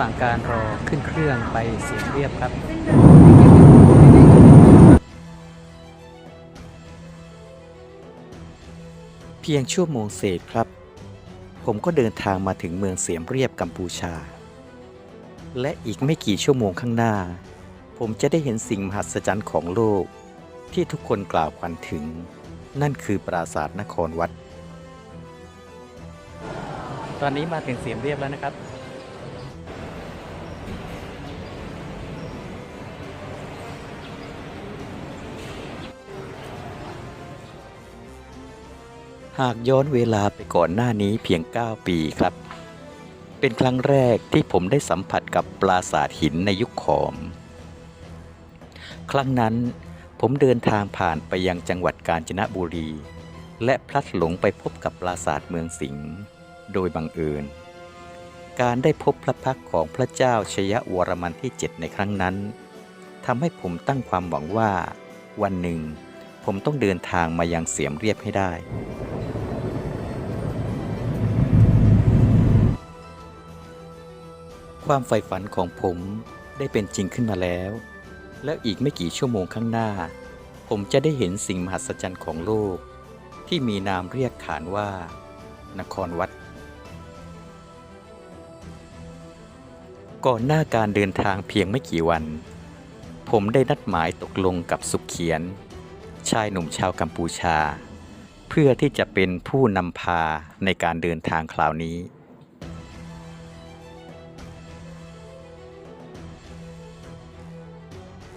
หว่างการรอขึ้นเครื่องไปเสียงเรียบครับเพียงชั่วโมงเศษครับ ผมก็เดินทางมาถึงเมืองเสียมเรียบกัมพูชา และอีกไม่กี่ชั่วโมงข้างหน้า ผมจะได้เห็นสิ่งมหัศจรรย์ของโลก ที่ทุกคนกล่าวขวัญถึง นั่นคือปราสาทนครวัด ตอนนี้มาถึงเสียงเรียบแล้วนะครับ หากย้อนเวลาไปก่อนหน้านี้เพียง 9 ปีครับ เป็นครั้งแรกที่ผมได้สัมผัสกับปราสาทหินในยุคขอม ครั้งนั้นผมเดินทางผ่านไปยังจังหวัดกาญจนบุรี และพลัดหลงไปพบกับปราสาทเมืองสิงห์โดยบังเอิญ การได้พบพระพักของพระเจ้าชยวรมันที่ 7 ในครั้งนั้นทำให้ผมตั้งความหวังว่าวันหนึ่ง ผมต้องเดินทางมายังเสียมเรียบให้ได้ ความใฝ่ฝันของผมได้เป็นจริงขึ้นมาแล้ว แล้วอีกไม่กี่ชั่วโมงข้างหน้า ผมจะได้เห็นสิ่งมหัศจรรย์ของโลก ที่มีนามเรียกขานว่า นครวัด ก่อนหน้าการเดินทางเพียงไม่กี่วัน ผมได้นัดหมายตกลงกับสุขเขียน ชายหนุ่มชาวกัมพูชา เพื่อที่จะเป็นผู้นำพาในการเดินทางคราวนี้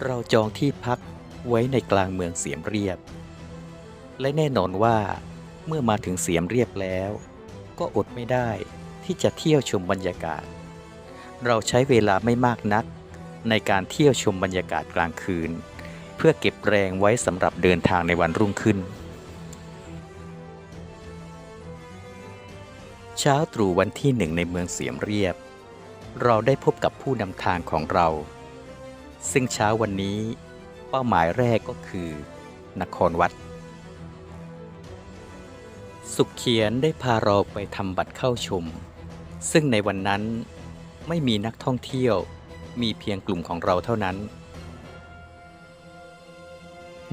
เราจองที่พักไว้ในกลางเมืองเสียมเรียบ และแน่นอนว่าเมื่อมาถึงเสียมเรียบแล้ว ก็อดไม่ได้ที่จะเที่ยวชมบรรยากาศ เราใช้เวลาไม่มากนักในการเที่ยวชมบรรยากาศกลางคืน พื่อเก็บแรงไว้สำหรับเดินทางในวันรุ่งขึ้น เช้าตรู่วันที่หนึ่งในเมืองเสียมเรียบ เราได้พบกับผู้นำทางของเรา ซึ่งเช้าวันนี้เป้าหมายแรกก็คือ นครวัด สุขเขียนได้พาเราไปทำบัตรเข้าชม ซึ่งในวันนั้นไม่มีนักท่องเที่ยวมีเพียงกลุ่มของเราเท่านั้น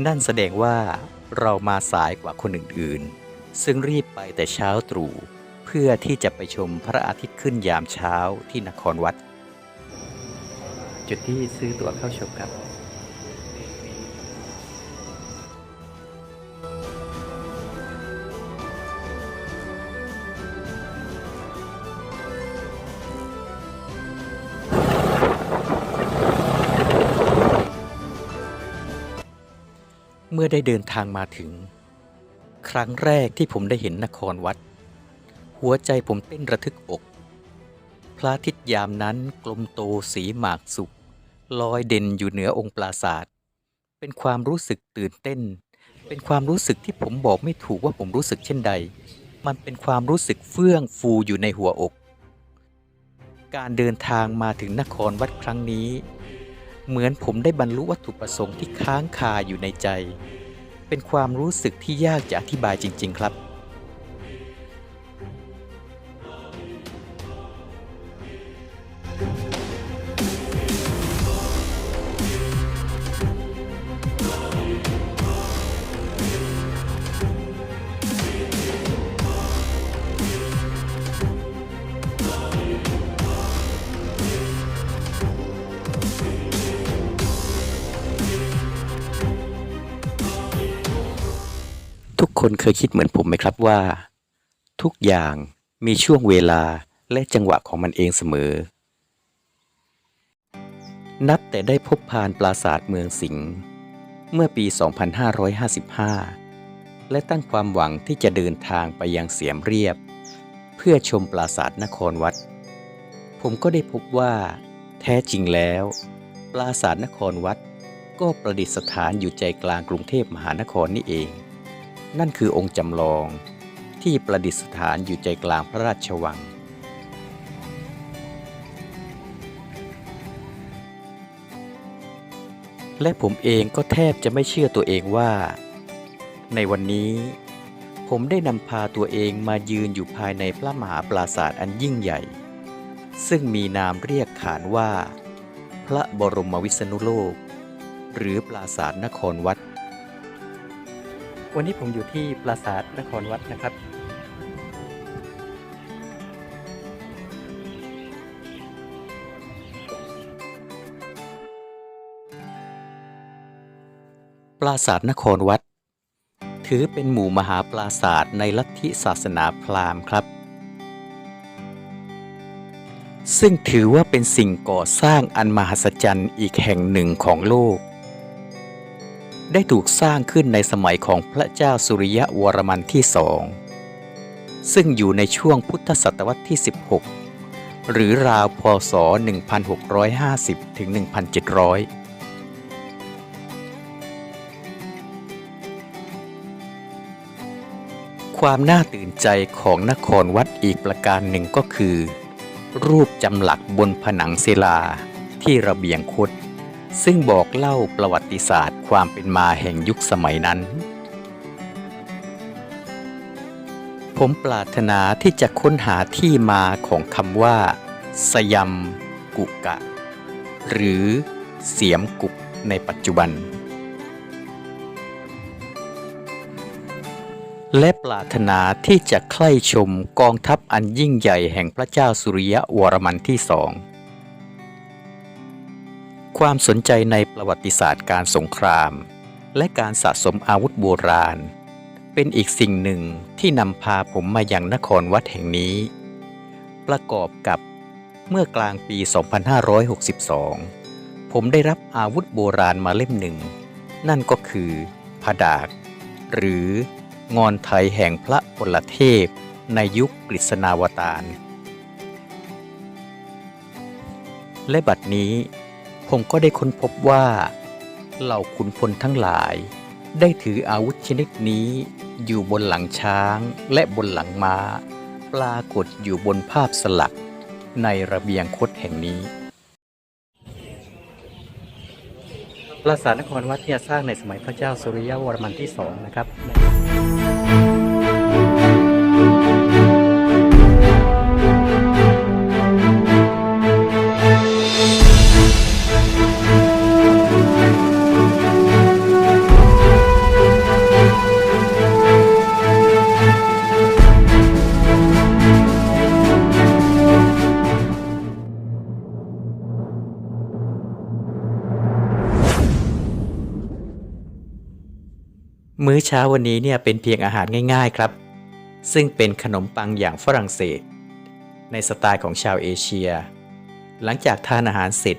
นั่นแสดงว่าเรามาสายกว่าคนอื่นๆ ซึ่งรีบไปแต่เช้าตรู่เพื่อที่จะไปชมพระอาทิตย์ขึ้นยามเช้าที่นครวัด จุดที่ซื้อตั๋วเข้าชมครับ อได้เดินทางมาถึง ครั้งแรกที่ผมได้เห็นนครวัด หัวใจผมเต้นระทึกอก พระอาทิตย์ยามนั้นกลมโตสีหมากสุกลอยเด่นอยู่เหนือองค์ปราศาสตร์เป็นความรู้สึกตื่นเต้น เป็นความรู้สึกที่ผมบอกไม่ถูกว่าผมรู้สึกเช่นใด มันเป็นความรู้สึกเฟื่องฟูอยู่ในหัวอก การเดินทางมาถึงนครวัดครั้งนี้ เหมือนผมได้บรรลุวัตถุประสงค์ที่ค้างคาอยู่ในใจ เป็นความรู้สึกที่ยากจะอธิบายจริง ๆ ครับ คนเคยคิดเหมือนผมไหมครับว่า ทุกอย่างมีช่วงเวลาและจังหวะของมันเองเสมอ นับแต่ได้พบพานปราสาทเมืองสิงห์เมื่อปี 2555 และตั้งความหวังที่จะเดินทางไปยังเสียมเรียบ เพื่อชมปราสาทนครวัด ผมก็ได้พบว่า แท้จริงแล้ว ปราสาทนครวัดก็ประดิษฐานอยู่ใจกลางกรุงเทพมหานครนี่เอง นั่นคือองค์จำลองที่ประดิษฐานอยู่ใจกลางพระราชวัง และผมเองก็แทบจะไม่เชื่อตัวเองว่า ในวันนี้ผมได้นำพาตัวเองมายืนอยู่ภายในพระมหาปราสาทอันยิ่งใหญ่ ซึ่งมีนามเรียกขานว่า พระบรมวิษณุโลก หรือปราสาทนครวัด วันนี้ผมอยู่ที่ปราสาทนครวัดนะครับ ปราสาทนครวัด ถือเป็นหมู่มหาปราสาทในลัทธิศาสนาพราหมณ์ครับ ซึ่งถือว่าเป็นสิ่งก่อสร้างอันมหัศจรรย์อีกแห่งหนึ่งของโลก ได้ถูกสร้างขึ้นในสมัยของพระเจ้าสุริยะวรมันที่สอง ซึ่งอยู่ในช่วงพุทธศตวรรษที่ 16 หรือราวพศ 1650 ถึง 1700ความน่าตื่นใจของนครวัดอีกประการหนึ่งก็คือ รูปจำหลักบนผนังศิลาที่ระเบียงคด ซึ่งบอกเล่าประวัติศาสตร์ความเป็นมาแห่งยุคสมัยนั้น ผมปรารถนาที่จะค้นหาที่มาของคำว่า สยัมกุกะ หรือเสียมกุกในปัจจุบัน และปรารถนาที่จะใคร่ชมกองทัพอันยิ่งใหญ่แห่งพระเจ้าสุริยะวรมันที่สอง ความสนใจในประวัติศาสตร์การสงคราม และการสะสมอาวุธโบราณ เป็นอีกสิ่งหนึ่งที่นำพาผมมายังนครวัดแห่งนี้ ประกอบกับเมื่อกลางปี 2562 ผมได้รับอาวุธโบราณมาเล่มหนึ่ง นั่นก็คือผดาก หรืองอนไทยแห่งพระพลเทพ ในยุคกฤษณาวตารและบัดนี้ ผมก็ได้ค้นพบว่า เหล่าขุนพลทั้งหลาย ได้ถืออาวุธชนิดนี้ อยู่บนหลังช้างและบนหลังม้า ปรากฏอยู่บนภาพสลัก ในระเบียงคดแห่งนี้ปราสาทนครวัดที่สร้างในสมัยพระเจ้าสุริยวรมันที่สองนะครับ มื้อเช้าวันนี้เนี่ยเป็นเพียงอาหารง่ายๆครับ ซึ่งเป็นขนมปังอย่างฝรั่งเศส ในสไตล์ของชาวเอเชีย หลังจากทานอาหารเสร็จ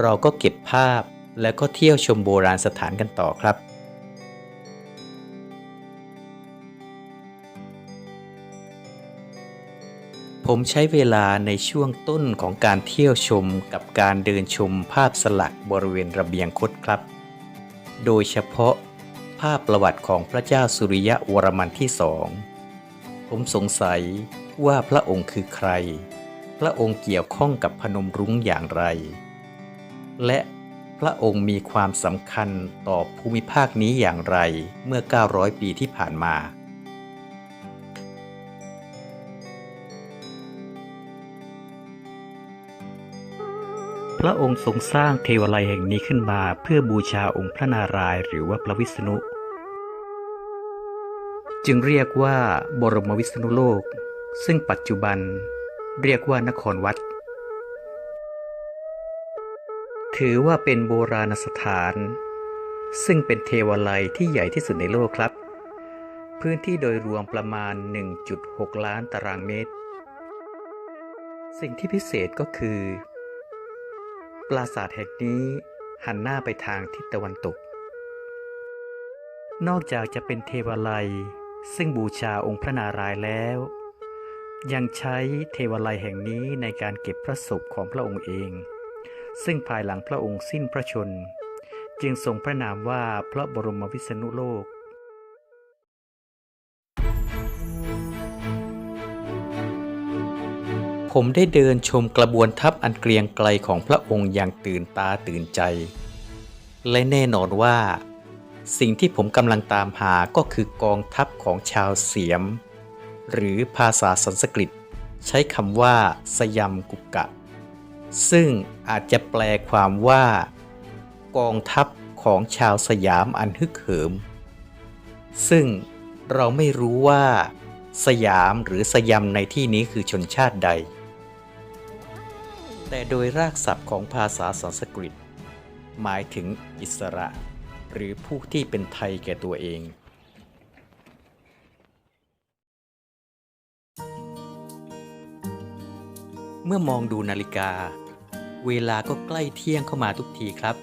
เราก็เก็บภาพแล้วก็เที่ยวชมโบราณสถานกันต่อครับ ผมใช้เวลาในช่วงต้นของการเที่ยวชมกับการเดินชมภาพสลักบริเวณระเบียงคดครับ โดยเฉพาะ ภาพประวัติของพระเจ้าสุริยะวรมันที่สอง ผมสงสัยว่าพระองค์คือใคร พระองค์เกี่ยวข้องกับพนมรุ้งอย่างไร และพระองค์มีความสำคัญต่อภูมิภาคนี้อย่างไรเมื่อ 900 ปีที่ผ่านมา ระองค์ทรงสร้างเทวาลัยแห่งนี้ขึ้นมาเพื่อบูชาองค์พระนารายณ์หรือว่าพระวิษณุ จึงเรียกว่าบรมวิษณุโลก ซึ่งปัจจุบันเรียกว่านครวัด ถือว่าเป็นโบราณสถาน ซึ่งเป็นเทวาลัยที่ใหญ่ที่สุดในโลกครับ พื้นที่โดยรวมประมาณ 1.6 ล้านตารางเมตร สิ่งที่พิเศษก็คือ ปราสาทแห่งนี้หันหน้าไปทางทิศตะวันตก นอกจากจะเป็นเทวาลัย ซึ่งบูชาองค์พระนารายณ์แล้ว ยังใช้เทวาลัยแห่งนี้ในการเก็บพระศพของพระองค์เอง ซึ่งภายหลังพระองค์สิ้นพระชน จึงทรงพระนามว่าพระบรมวิษณุโลก ผมได้เดินชมกระบวนทัพอันเกรียงไกลของพระองค์อย่างตื่นตาตื่นใจ และแน่นอนว่า สิ่งที่ผมกำลังตามหาก็คือกองทัพของชาวเสียม หรือภาษาสันสกฤต ใช้คำว่าสยามกุกะ ซึ่งอาจจะแปลความว่า กองทัพของชาวสยามอันฮึกเหิม ซึ่งเราไม่รู้ว่าสยามหรือสยามในที่นี้คือชนชาติใด แต่โดยรากศัพท์ของภาษาสันสกฤต หมายถึงอิสระ หรือผู้ที่เป็นไทยแก่ตัวเอง เมื่อมองดูนาฬิกา เวลาก็ใกล้เที่ยงเข้ามาทุกทีครับ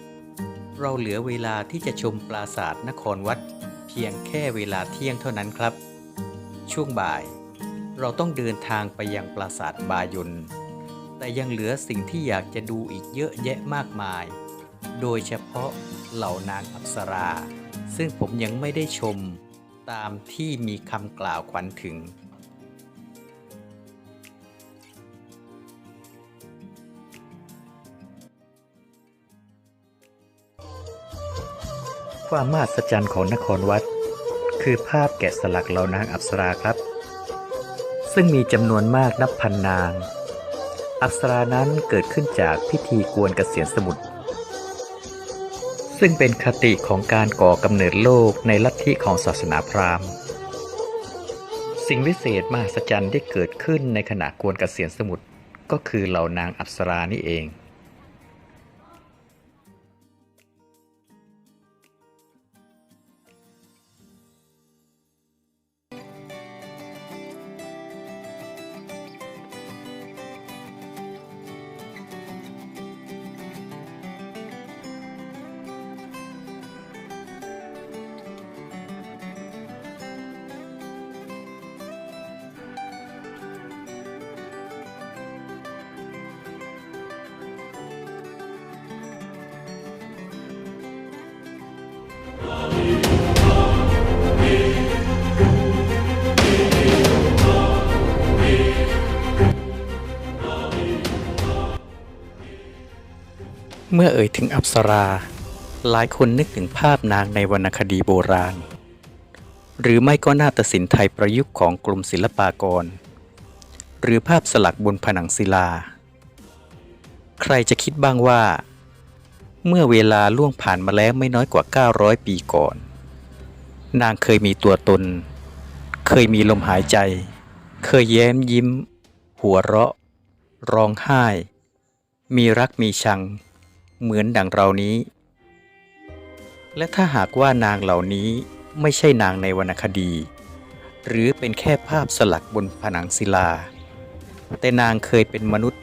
เราเหลือเวลาที่จะชมปราสาทนครวัด เพียงแค่เวลาเที่ยงเท่านั้นครับ ช่วงบ่าย เราต้องเดินทางไปยังปราสาทบายน แต่ยังเหลือสิ่งที่อยากจะดูอีกเยอะแยะมากมาย โดยเฉพาะเหล่านางอัปสรา ซึ่งผมยังไม่ได้ชมตามที่มีคำกล่าวขวัญถึง ความมหัศจรรย์ของนครวัด คือภาพแกะสลักเหล่านางอัปสราครับ ซึ่งมีจำนวนมากนับพันนาง อัปสรานั้นเกิดขึ้นจากพิธีกวนเกษียณสมุทรซึ่งเป็นคติของการก่อกำเนิดโลกในลัทธิของศาสนาพราหมณ์ สิ่งวิเศษมหัศจรรย์ที่เกิดขึ้นในขณะกวนเกษียณสมุทรก็คือเหล่านางอัปสรานี่เอง เมื่อเอ่ยถึงอัปสรา หลายคนนึกถึงภาพนางในวรรณคดีโบราณ หรือไม่ก็นาฏศิลป์ไทยประยุกต์ของกรมศิลปากร หรือภาพสลักบนผนังศิลา ใครจะคิดบ้างว่า เมื่อเวลาล่วงผ่านมาแล้วไม่น้อยกว่า 900 ปีก่อน นางเคยมีตัวตน เคยมีลมหายใจ เคยแย้มยิ้ม หัวเราะ ร้องไห้ มีรักมีชัง เหมือนดังเรานี้ และถ้าหากว่านางเหล่านี้ไม่ใช่นางในวรรณคดี หรือเป็นแค่ภาพสลักบนผนังศิลา แต่นางเคยเป็นมนุษย์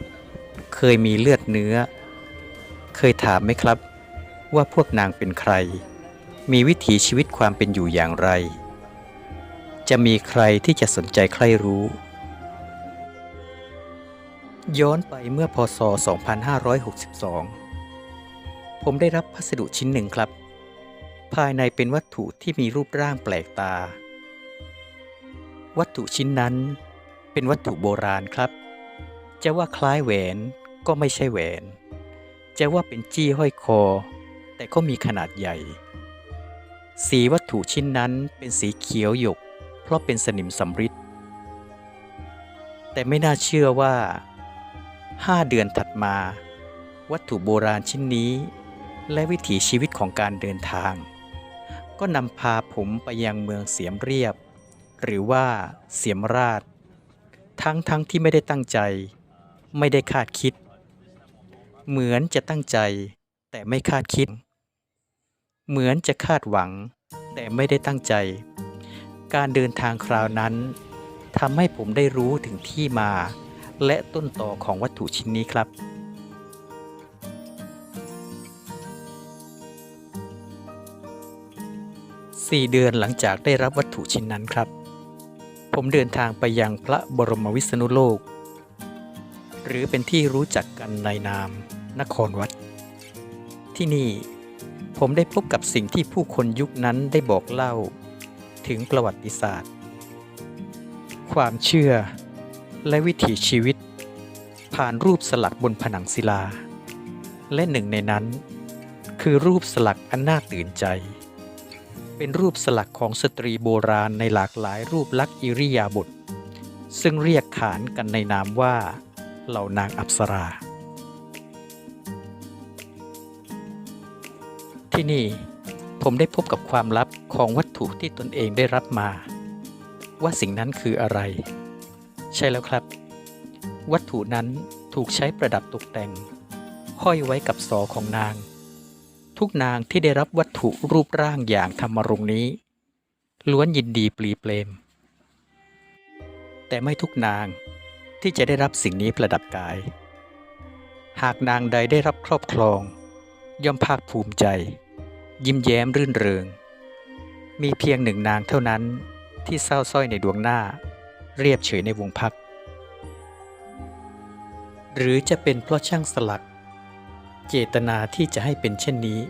เคยมีเลือดเนื้อ เคยถามไหมครับ ว่าพวกนางเป็นใคร มีวิถีชีวิตความเป็นอยู่อย่างไร จะมีใครที่จะสนใจใครรู้ย้อนไปเมื่อพศ 2562 ผมได้รับพัสดุชิ้นหนึ่งครับ ภายในเป็นวัตถุที่มีรูปร่างแปลกตา วัตถุชิ้นนั้น เป็นวัตถุโบราณครับ จะว่าคล้ายแหวนก็ไม่ใช่แหวน จะว่าเป็นจี้ห้อยคอ แต่ก็มีขนาดใหญ่ สีวัตถุชิ้นนั้นเป็นสีเขียวหยก เพราะเป็นสนิมสำริดแต่ไม่น่าเชื่อว่าห้าเดือนถัดมา วัตถุโบราณชิ้นนี้ และวิถีชีวิตของการเดินทาง ก็นำพาผมไปยังเมืองเสียมเรียบ หรือว่าเสียมราช ทั้งทั้งที่ไม่ได้ตั้งใจ ไม่ได้คาดคิด เหมือนจะตั้งใจ แต่ไม่คาดคิด เหมือนจะคาดหวัง แต่ไม่ได้ตั้งใจ การเดินทางคราวนั้นทำให้ผมได้รู้ถึงที่มา และต้นต่อของวัตถุชิ้นนี้ครับ สี่เดือนหลังจากได้รับวัตถุชิ้นนั้นครับ ผมเดินทางไปยังพระบรมวิษณุโลก หรือเป็นที่รู้จักกันในนามนครวัด ที่นี่ผมได้พบกับสิ่งที่ผู้คนยุคนั้นได้บอกเล่า ถึงประวัติศาสตร์ ความเชื่อและวิถีชีวิต ผ่านรูปสลักบนผนังศิลา และหนึ่งในนั้น คือรูปสลักอันน่าตื่นใจ เป็นรูปสลักของสตรีโบราณในหลากหลายรูปลักษณ์อิริยาบถซึ่งเรียกขานกันในนามว่า เหล่านางอัปสรา ที่นี่ผมได้พบกับความลับของวัตถุที่ตนเองได้รับมา ว่าสิ่งนั้นคืออะไร ใช่แล้วครับ วัตถุนั้นถูกใช้ประดับตกแต่ง ห้อยไว้กับศอของนาง ทุกนางที่ได้รับวัตถุรูปร่างอย่างธรรมรงนี้ ล้วนยินดีปลีเปลม แต่ไม่ทุกนางที่จะได้รับสิ่งนี้ประดับกาย หากนางใดได้รับครอบครอง ย่อมภาคภูมิใจ ยิ้มแย้มรื่นเริง มีเพียงหนึ่งนางเท่านั้นที่เศร้าสร้อยในดวงหน้า เรียบเฉยในวงพัก หรือจะเป็นเพราะช่างสลัก เจตนาที่จะให้เป็นเช่นนี้